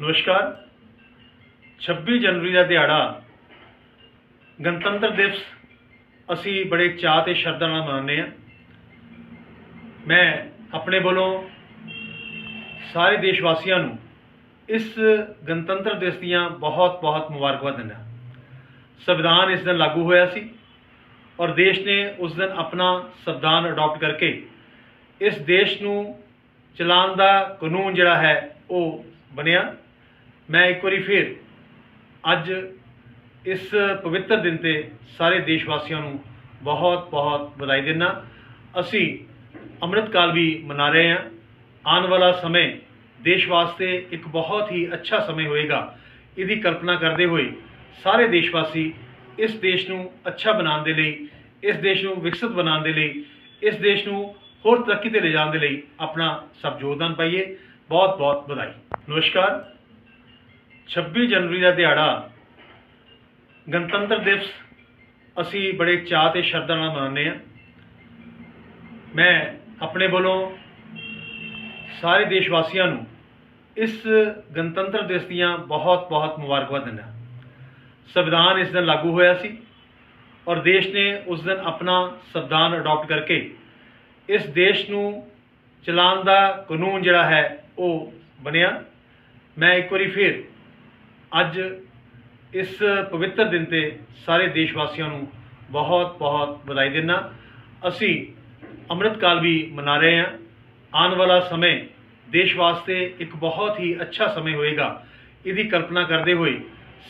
ਨਮਸਕਾਰ। 26 ਜਨਵਰੀ ਦਾ ਦਿਹਾੜਾ। ਗਣਤੰਤਰ ਦਿਵਸ ਅਸੀਂ ਬੜੇ ਚਾਅ ਤੇ ਸ਼ਰਧਾ ਨਾਲ ਮਨਾਉਂਦੇ ਹਾਂ। ਮੈਂ ਆਪਣੇ ਵੱਲੋਂ ਸਾਰੇ ਦੇਸ਼ ਵਾਸੀਆਂ ਨੂੰ ਇਸ ਗਣਤੰਤਰ ਦਿਵਸ ਦੀਆਂ ਬਹੁਤ ਬਹੁਤ ਮੁਬਾਰਕਬਾਦ ਦਿੰਦਾ ਸੰਵਿਧਾਨ ਇਸ ਦਿਨ ਲਾਗੂ ਹੋਇਆ ਸੀ ਔਰ ਦੇਸ਼ ਨੇ ਉਸ ਦਿਨ ਆਪਣਾ ਸੰਵਿਧਾਨ ਅਡਾਪਟ ਕਰਕੇ ਇਸ ਦੇਸ਼ ਨੂੰ ਚਲਾਉਣ ਦਾ ਕਾਨੂੰਨ ਜਿਹੜਾ ਹੈ ਉਹ ਬਣਿਆ। ਮੈਂ ਇੱਕ ਵਾਰੀ ਫਿਰ ਅੱਜ ਇਸ ਪਵਿੱਤਰ ਦਿਨ ਤੇ ਸਾਰੇ ਦੇਸ਼ ਵਾਸੀਆਂ ਨੂੰ ਬਹੁਤ ਬਹੁਤ ਵਧਾਈ ਦਿੰਦਾ। ਅਸੀਂ ਅੰਮ੍ਰਿਤ ਕਾਲ ਵੀ ਮਨਾ ਰਹੇ ਹਾਂ। ਆਉਣ ਵਾਲਾ ਸਮੇਂ ਦੇਸ਼ ਵਾਸਤੇ ਇੱਕ ਬਹੁਤ ਹੀ ਅੱਛਾ ਸਮੇਂ ਹੋਏਗਾ। ਇਹਦੀ ਕਲਪਨਾ ਕਰਦੇ ਹੋਏ ਸਾਰੇ ਦੇਸ਼ ਵਾਸੀ ਇਸ ਦੇਸ਼ ਨੂੰ ਅੱਛਾ ਬਣਾਉਣ ਦੇ ਲਈ, ਇਸ ਦੇਸ਼ ਨੂੰ ਵਿਕਸਿਤ ਬਣਾਉਣ ਦੇ ਲਈ, ਇਸ ਦੇਸ਼ ਨੂੰ ਹੋਰ ਤਰੱਕੀ ਤੇ ਲਿਜਾਣ ਦੇ ਲਈ ਆਪਣਾ ਸਭ ਯੋਗਦਾਨ ਪਾਈਏ। ਬਹੁਤ ਬਹੁਤ ਵਧਾਈ। ਨਮਸਕਾਰ। 26 ਜਨਵਰੀ ਦਾ ਦਿਹਾੜਾ, ਗਣਤੰਤਰ ਦਿਵਸ ਅਸੀਂ ਬੜੇ ਚਾਅ ਤੇ ਸ਼ਰਧਾ ਨਾਲ ਮਨਾਉਂਦੇ ਹਾਂ। ਮੈਂ ਆਪਣੇ ਵੱਲੋਂ ਸਾਰੇ ਦੇਸ਼ ਵਾਸੀਆਂ ਨੂੰ ਇਸ ਗਣਤੰਤਰ ਦਿਵਸ ਦੀਆਂ ਬਹੁਤ ਬਹੁਤ ਮੁਬਾਰਕਬਾਦ ਦਿੰਦਾ ਸੰਵਿਧਾਨ ਇਸ ਦਿਨ ਲਾਗੂ ਹੋਇਆ ਸੀ ਔਰ ਦੇਸ਼ ਨੇ ਉਸ ਦਿਨ ਆਪਣਾ ਸੰਵਿਧਾਨ ਅਡਾਪਟ ਕਰਕੇ ਇਸ ਦੇਸ਼ ਨੂੰ ਚਲਾਉਣ ਦਾ ਕਾਨੂੰਨ ਜਿਹੜਾ ਹੈ ਉਹ ਬਣਿਆ। ਮੈਂ ਇੱਕ ਵਾਰੀ ਫਿਰ ਅੱਜ ਇਸ ਪਵਿੱਤਰ ਦਿਨ ਤੇ ਸਾਰੇ ਦੇਸ਼ ਵਾਸੀਆਂ ਨੂੰ ਬਹੁਤ ਬਹੁਤ ਵਧਾਈ ਦਿੰਦਾ। ਅਸੀਂ ਅੰਮ੍ਰਿਤ ਕਾਲ ਵੀ ਮਨਾ ਰਹੇ ਹਾਂ। ਆਉਣ ਵਾਲਾ ਸਮੇਂ ਦੇਸ਼ ਵਾਸਤੇ ਇੱਕ ਬਹੁਤ ਹੀ ਅੱਛਾ ਸਮੇਂ ਹੋਏਗਾ। ਇਹਦੀ ਕਲਪਨਾ ਕਰਦੇ ਹੋਏ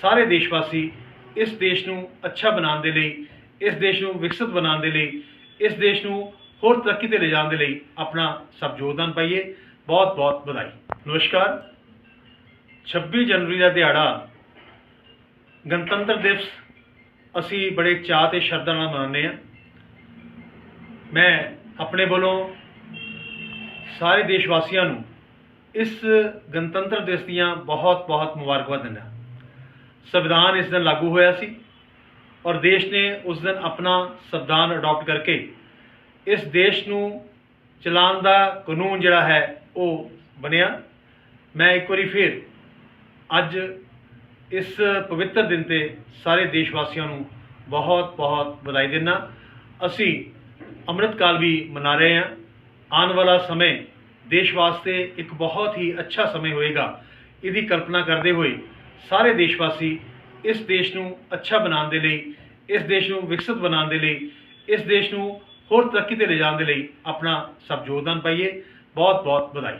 ਸਾਰੇ ਦੇਸ਼ ਵਾਸੀ ਇਸ ਦੇਸ਼ ਨੂੰ ਅੱਛਾ ਬਣਾਉਣ ਦੇ ਲਈ, ਇਸ ਦੇਸ਼ ਨੂੰ ਵਿਕਸਿਤ ਬਣਾਉਣ ਦੇ ਲਈ, ਇਸ ਦੇਸ਼ ਨੂੰ ਹੋਰ ਤਰੱਕੀ ਤੇ ਲਿਜਾਣ ਦੇ ਲਈ ਆਪਣਾ ਸਭ ਯੋਗਦਾਨ ਪਾਈਏ। ਬਹੁਤ ਬਹੁਤ ਵਧਾਈ। ਨਮਸਕਾਰ। 26 ਜਨਵਰੀ ਦਾ ਦਿਹਾੜਾ, ਗਣਤੰਤਰ ਦਿਵਸ ਅਸੀਂ ਬੜੇ ਚਾਅ ਤੇ ਸ਼ਰਧਾ ਨਾਲ ਮਨਾਉਂਦੇ ਹਾਂ। ਮੈਂ ਆਪਣੇ ਵੱਲੋਂ ਸਾਰੇ ਦੇਸ਼ ਵਾਸੀਆਂ ਨੂੰ ਇਸ ਗਣਤੰਤਰ ਦਿਵਸ ਦੀਆਂ ਬਹੁਤ ਬਹੁਤ ਮੁਬਾਰਕਬਾਦ ਦਿੰਦਾ ਸੰਵਿਧਾਨ ਇਸ ਦਿਨ ਲਾਗੂ ਹੋਇਆ ਸੀ ਔਰ ਦੇਸ਼ ਨੇ ਉਸ ਦਿਨ ਆਪਣਾ ਸੰਵਿਧਾਨ ਅਡਾਪਟ ਕਰਕੇ ਇਸ ਦੇਸ਼ ਨੂੰ ਚਲਾਉਣ ਦਾ ਕਾਨੂੰਨ ਜਿਹੜਾ ਹੈ ਉਹ ਬਣਿਆ। ਮੈਂ ਇੱਕ ਵਾਰੀ ਫਿਰ ਅੱਜ ਇਸ ਪਵਿੱਤਰ ਦਿਨ ਤੇ ਸਾਰੇ ਦੇਸ਼ ਵਾਸੀਆਂ ਨੂੰ ਬਹੁਤ ਬਹੁਤ ਵਧਾਈ ਦਿੰਦਾ ਅਸੀਂ ਅੰਮ੍ਰਿਤ ਕਾਲ ਵੀ ਮਨਾ ਰਹੇ ਹਾਂ। ਆਉਣ ਵਾਲਾ ਸਮੇਂ ਦੇਸ਼ ਵਾਸਤੇ ਇੱਕ ਬਹੁਤ ਹੀ ਅੱਛਾ ਸਮੇਂ ਹੋਏਗਾ। ਇਹਦੀ ਕਲਪਨਾ ਕਰਦੇ ਹੋਏ ਸਾਰੇ ਦੇਸ਼ ਵਾਸੀ ਇਸ ਦੇਸ਼ ਨੂੰ ਅੱਛਾ ਬਣਾਉਣ ਦੇ ਲਈ, ਇਸ ਦੇਸ਼ ਨੂੰ ਵਿਕਸਿਤ ਬਣਾਉਣ ਦੇ ਲਈ, ਇਸ ਦੇਸ਼ ਨੂੰ ਹੋਰ ਤਰੱਕੀ ਤੇ ਲਿਜਾਣ ਦੇ ਲਈ ਆਪਣਾ ਸਭ ਯੋਗਦਾਨ ਪਾਈਏ। ਬਹੁਤ ਬਹੁਤ ਵਧਾਈ।